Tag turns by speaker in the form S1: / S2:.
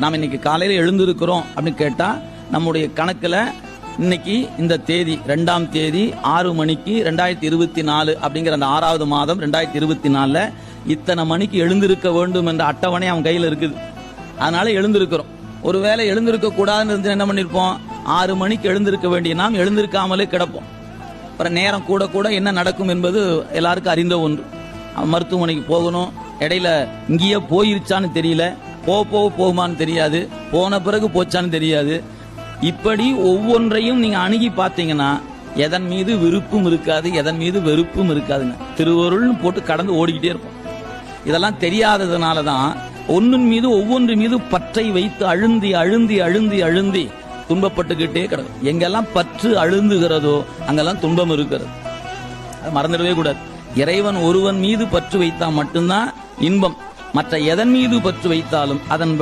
S1: நாம் இன்னைக்கு காலையில் எழுந்திருக்கிறோம் அப்படின்னு கேட்டால் நம்முடைய கணக்கில் இன்னைக்கு இந்த தேதி ரெண்டாம் தேதி ஆறு மணிக்கு ரெண்டாயிரத்தி இருபத்தி நாலு அப்படிங்கிற அந்த ஆறாவது மாதம் ரெண்டாயிரத்தி இருபத்தி நாலில் இத்தனை மணிக்கு எழுந்திருக்க வேண்டும் என்ற அட்டவணை அவன் கையில் இருக்குது. அதனால எழுந்திருக்கிறோம். ஒருவேளை எழுந்திருக்க கூடாதுன்னு இருந்து என்ன பண்ணியிருப்போம் ஆறு மணிக்கு எழுந்திருக்க வேண்டிய நாம் எழுந்திருக்காமலே கிடப்போம். அப்புறம் நேரம் கூட கூட என்ன நடக்கும் என்பது எல்லாருக்கும் அறிந்த ஒன்று. மருத்துவமனைக்கு போகணும். இடையில இங்கேயே போயிருச்சான்னு தெரியல. போக போக போகுமான்னு தெரியாது. போன பிறகு போச்சான்னு தெரியாது. இப்படி ஒவ்வொன்றையும் நீங்க அணுகி பார்த்தீங்கன்னா எதன் மீது விருப்பும் இருக்காது எதன் மீது வெறுப்பும் இருக்காதுங்க. திருவருள்னு போட்டு கடந்து ஓடிக்கிட்டே இருப்போம். இதெல்லாம் தெரியாததுனால தான் ஒன்றின் மீது ஒவ்வொன்று மீது பற்றை வைத்து அழுந்தி அழுந்தி அழுந்தி அழுந்தி துன்பப்பட்டுக்கிட்டே கிடக்கும். எங்கெல்லாம் பற்று அழுந்துகிறதோ அங்கெல்லாம் துன்பம் இருக்கிறது. அது மறந்துடவே கூடாது. இறைவன் ஒருவன் மீது பற்று வைத்தா மட்டும்தான் இன்பம். மற்ற எதன் மீது பற்று வைத்தாலும் அதன்